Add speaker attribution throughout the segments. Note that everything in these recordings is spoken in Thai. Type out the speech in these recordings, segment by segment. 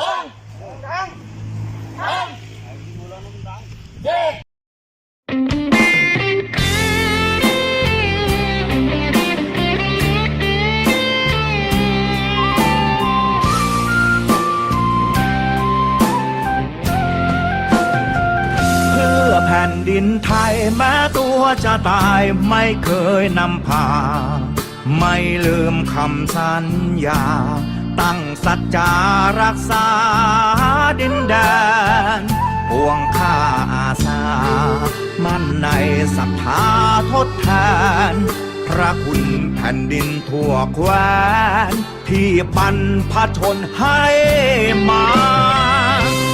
Speaker 1: เพื่อแผ่นดินไทยแม้ตัวจะตายไม่เคยนำพา ไม่ลืมคำสัญญา ตั้งสัจจารักษาดินแดนพวงข้าอาสา มั่นในศรัทธาทดแทน พระคุณแผ่นดินทั่วแคว้น ที่บรรพชนให้มา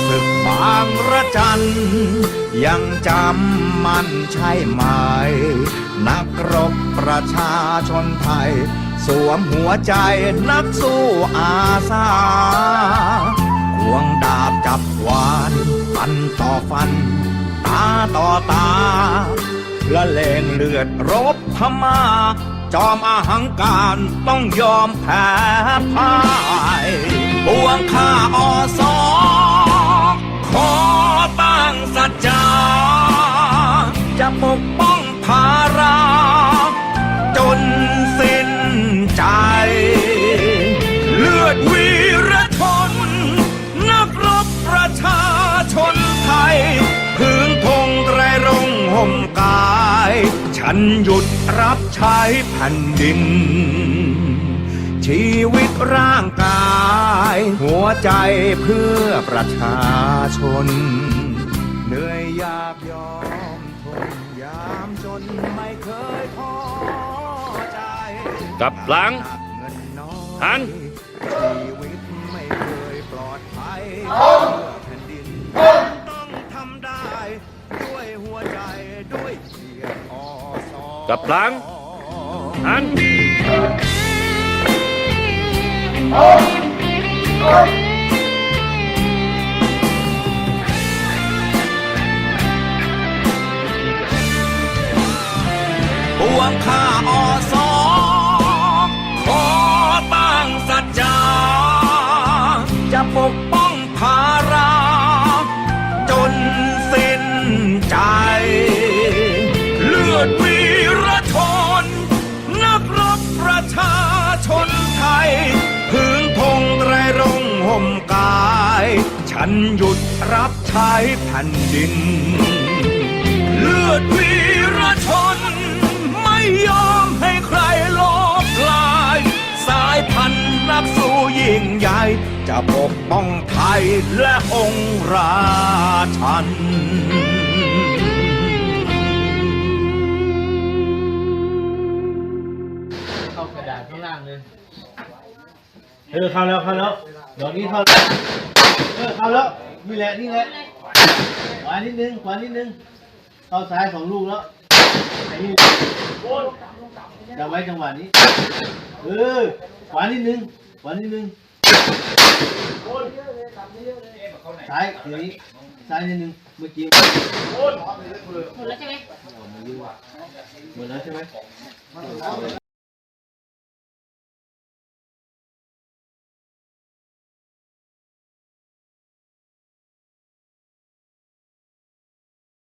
Speaker 1: ศึกบางระจัน ยังจำมันใช่ไหม นักรบประชาชนไทย สวมหัวใจนักสู้อาสาควงดาบจับวานฟันต่อฟัน ตาต่อตาละเลงเลือดรบพม่าจอมอาหังการต้องยอมแพ้พ่ายปวงข้าอสอขอตั้งสัจจาจะปก ฉันหยุดรับใช้แผ่นดิน ชีวิตร่างกาย หัวใจเพื่อประชาชน เหนื่อยยากยอมทนยามจนไม่เคยท้อใจ
Speaker 2: กลับหลัง
Speaker 1: เงินน้อย
Speaker 2: หัน
Speaker 1: ชีวิตไม่เคยปลอดภัย กั
Speaker 2: บพลังอัน
Speaker 1: ปวงข้าออ ฉันหยุดรับใช้แผ่นดิน เลือดวีรชน ไม่ยอมให้ใครลบลาย สายพันธุ์นักสู้ยิ่งใหญ่ จะปกป้องไทยและองค์ราชัน
Speaker 3: เข้ากระดาษข้างล่างเลย เออเข้าแล้วเข้าแล้วดอกนี้เข้าแล้ว เออเข้าแล้วนี่แหละนี่แหละขวานิดนึงขวานิดนึงเข้าซ้ายสองลูกแล้วไอ้นี่จะไว้จังหวะนี้เออขวานิดนึงขวานิดนึงซ้ายทีนี้ซ้ายนิดนึงเมื่อกี้
Speaker 4: หมดแล้วใช่ไหม
Speaker 3: หมดแล้วใช่ไหม